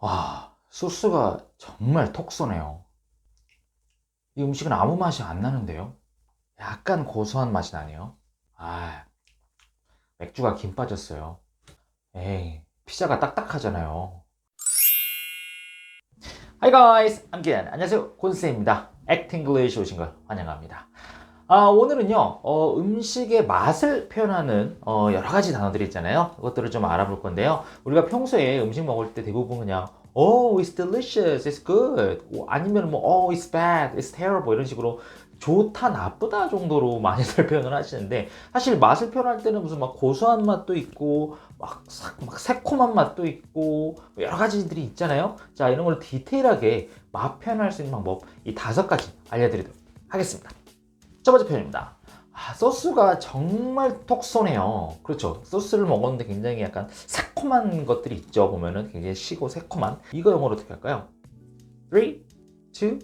와, 소스가 정말 톡 쏘네요. 이 음식은 아무 맛이 안 나는데요. 약간 고소한 맛이 나네요. 아, 맥주가 김 빠졌어요. 에이, 피자가 딱딱하잖아요. Hi guys, I'm Gian. 안녕하세요, 곤쌤입니다. 액팅글리시 오신 걸 환영합니다. 아, 오늘은요, 어, 음식의 맛을 표현하는 어, 여러 가지 단어들이 있잖아요. 그것들을 좀 알아볼 건데요. 우리가 평소에 음식 먹을 때 대부분 그냥 Oh, it's delicious, it's good. 아니면 뭐 Oh, it's bad, it's terrible 이런 식으로 좋다, 나쁘다 정도로 많이들 표현을 하시는데 사실 맛을 표현할 때는 무슨 막 고소한 맛도 있고 막, 막 새콤한 맛도 있고 뭐 여러 가지들이 있잖아요. 자, 이런 걸 디테일하게 맛 표현할 수 있는 방법 이 다섯 가지 알려드리도록 하겠습니다. 첫 번째 표현입니다. 아, 소스가 정말 톡 쏘네요. 그렇죠. 소스를 먹었는데 굉장히 약간 새콤한 것들이 있죠. 보면은 굉장히 시고 새콤한. 이거 영어로 어떻게 할까요? 3, 2, 1.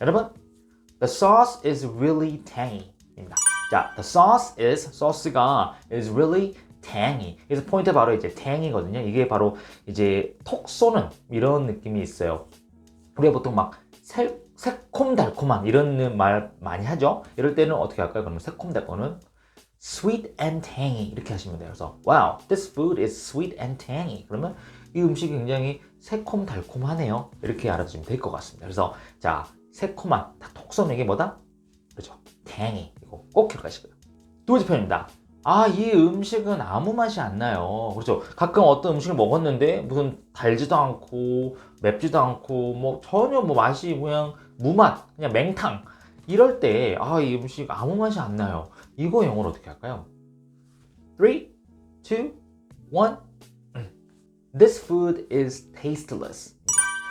여러분, the sauce is really tangy. 입니다. 자, the sauce is, 소스가 is really tangy. 그래서 포인트 바로 이제 tangy거든요. 이게 바로 이제 톡 쏘는 이런 느낌이 있어요. 우리가 보통 막 새, 새콤달콤한 이런 말 많이 하죠. 이럴 때는 어떻게 할까요? 그러면 새콤달콤은 sweet and tangy 이렇게 하시면 돼요. 그래서 wow, this food is sweet and tangy. 그러면 이 음식이 굉장히 새콤달콤하네요. 이렇게 알아주시면 될 것 같습니다. 그래서 자 새콤한 톡 쏘는 게 뭐다? 그렇죠. tangy 이거 꼭 기억하시고요. 두 번째 표현입니다. 아, 이 음식은 아무 맛이 안 나요. 그렇죠. 가끔 어떤 음식을 먹었는데 무슨 달지도 않고 맵지도 않고 뭐 전혀 뭐 맛이 그냥 무맛, 그냥 맹탕. 이럴 때 아, 이 음식 아무 맛이 안 나요. 이거 영어로 어떻게 할까요? 3 2 1 This food is tasteless.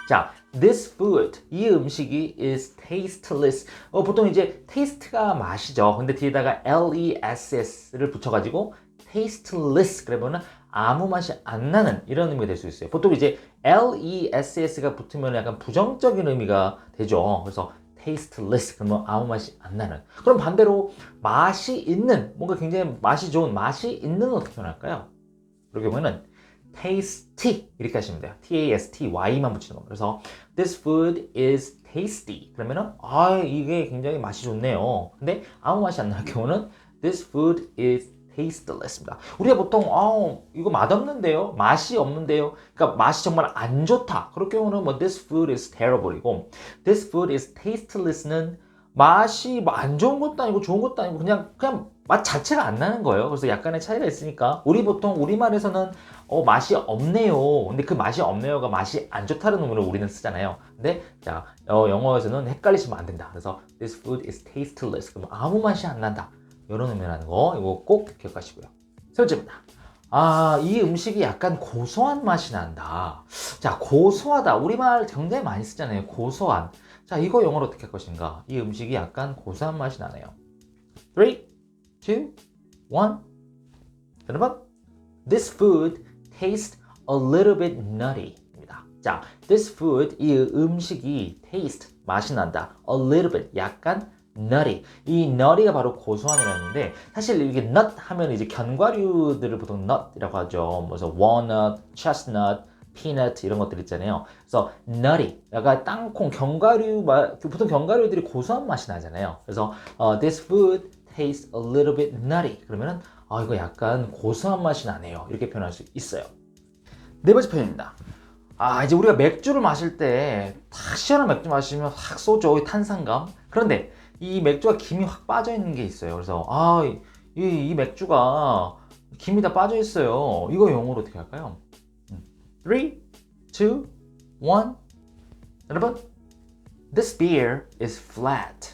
자, this food 이 음식이 is tasteless. 어, 보통 이제 taste가 맛이죠. 근데 뒤에다가 less를 붙여가지고 tasteless 그러면은 아무 맛이 안 나는 이런 의미가 될 수 있어요. 보통 이제 less가 붙으면 약간 부정적인 의미가 되죠. 그래서 tasteless 그러면 아무 맛이 안 나는. 그럼 반대로 맛이 있는 뭔가 굉장히 맛이 좋은 맛이 있는 어떻게 표현할까요? 그러게 보면은 tasty 이렇게 하시면 돼요. T-A-S-T-Y만 붙이는 겁니다. 그래서 this food is tasty 그러면은 아 이게 굉장히 맛이 좋네요. 근데 아무 맛이 안 나는 경우는 this food is tasteless입니다. 우리가 보통 아 이거 맛없는데요, 맛이 없는데요. 그러니까 맛이 정말 안 좋다. 그럴 경우는 뭐 this food is terrible이고 this food is tasteless는 맛이 뭐 안 좋은 것도 아니고 좋은 것도 아니고 그냥 그냥 맛 자체가 안 나는 거예요. 그래서 약간의 차이가 있으니까 우리 보통 우리말에서는 어 맛이 없네요. 근데 그 맛이 없네요가 맛이 안 좋다는 의미로 우리는 쓰잖아요. 근데 자 어, 영어에서는 헷갈리시면 안 된다. 그래서 this food is tasteless. 그럼 아무 맛이 안 난다. 이런 의미라는 거 이거 꼭 기억하시고요. 세 번째입니다. 아, 이 음식이 약간 고소한 맛이 난다. 자, 고소하다. 우리말 굉장히 많이 쓰잖아요. 고소한. 자, 이거 영어로 어떻게 할 것인가? 이 음식이 약간 고소한 맛이 나네요. 3, 2, 1. 여러분, this food tastes a little bit nutty. 입니다. 자, this food, 이 음식이 taste, 맛이 난다. a little bit, 약간 nutty. 이 nutty가 바로 고소한이라는데 사실 이게 nut 하면 이제 견과류들을 보통 nut이라고 하죠. 그래서 walnut, chestnut, peanut 이런 것들 있잖아요. 그래서 nutty, 약간 땅콩, 견과류, 보통 견과류들이 고소한 맛이 나잖아요. 그래서 uh, this food tastes a little bit nutty. 그러면은 아 이거 약간 고소한 맛이 나네요. 이렇게 표현할 수 있어요. 네 번째 표현입니다. 아 이제 우리가 맥주를 마실 때 탁 시원한 맥주 마시면 확 쏘죠 탄산감. 그런데 이 맥주가 김이 확 빠져 있는 게 있어요. 그래서 아이 이 맥주가 김이 다 빠져 있어요. 이거 영어로 어떻게 할까요? 3, 2, 1 여러분 This beer is flat.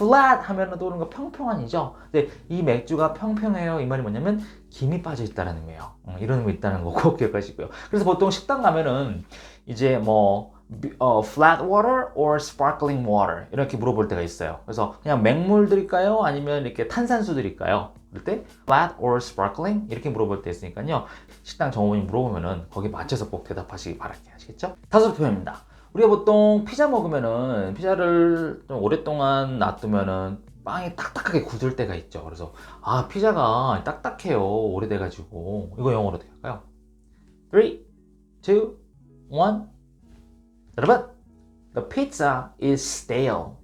자, flat 하면은 떠오르는 거 평평한이죠. 근데 이 맥주가 평평해요. 이 말이 뭐냐면 김이 빠져 있다는 의미예요. 음, 이런 의미 있다는 거 꼭 기억하시고요. 그래서 보통 식당 가면은 이제 뭐 어, flat water or sparkling water 이렇게 물어볼 때가 있어요. 그래서 그냥 맹물 드릴까요? 아니면 이렇게 탄산수 드릴까요? 그럴 때 flat or sparkling 이렇게 물어볼 때 있으니까요. 식당 정원이 물어보면은 거기 맞춰서 꼭 대답하시기 바랄게요. 아시겠죠? 다섯 표현입니다. 우리가 보통 피자 먹으면은 피자를 좀 오랫동안 놔두면은 빵이 딱딱하게 굳을 때가 있죠. 그래서 아 피자가 딱딱해요. 오래돼가지고 이거 영어로 어떻게 할까요? 3, 2, 1. 여러분, the pizza is stale.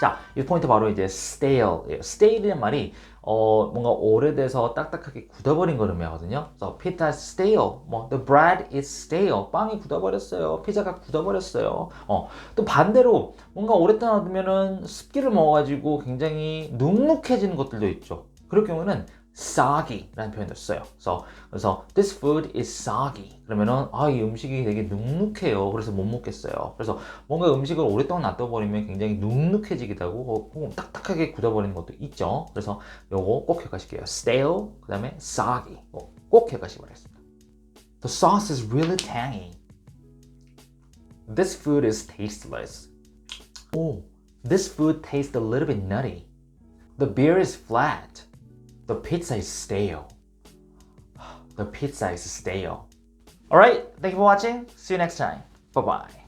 자, 이 포인트 바로 이제 stale예요. stale이라는 말이 어, 뭔가 오래돼서 딱딱하게 굳어버린 걸 의미하거든요. 그래서 pizza stale. 뭐 the bread is stale. 빵이 굳어버렸어요. 피자가 굳어버렸어요. 어, 또 반대로 뭔가 오랫동안 놔두면은 습기를 먹어가지고 굉장히 눅눅해지는 것들도 있죠. 그럴 경우는 soggy라는 표현을 써요. 그래서, 그래서 this food is soggy. 그러면은 아, 이 음식이 되게 눅눅해요. 그래서 못 먹겠어요. 그래서 뭔가 음식을 오랫동안 놔둬버리면 굉장히 눅눅해지기도 하고 혹은 딱딱하게 굳어버리는 것도 있죠. 그래서 요거 꼭 기억하실게요. stale, 그 다음에 soggy. 꼭, 꼭 기억하시기 바라겠습니다. The sauce is really tangy. This food is tasteless. Oh, this food tastes a little bit nutty. The beer is flat. The pizza is stale. The pizza is stale. Alright, thank you for watching. See you next time. Bye bye.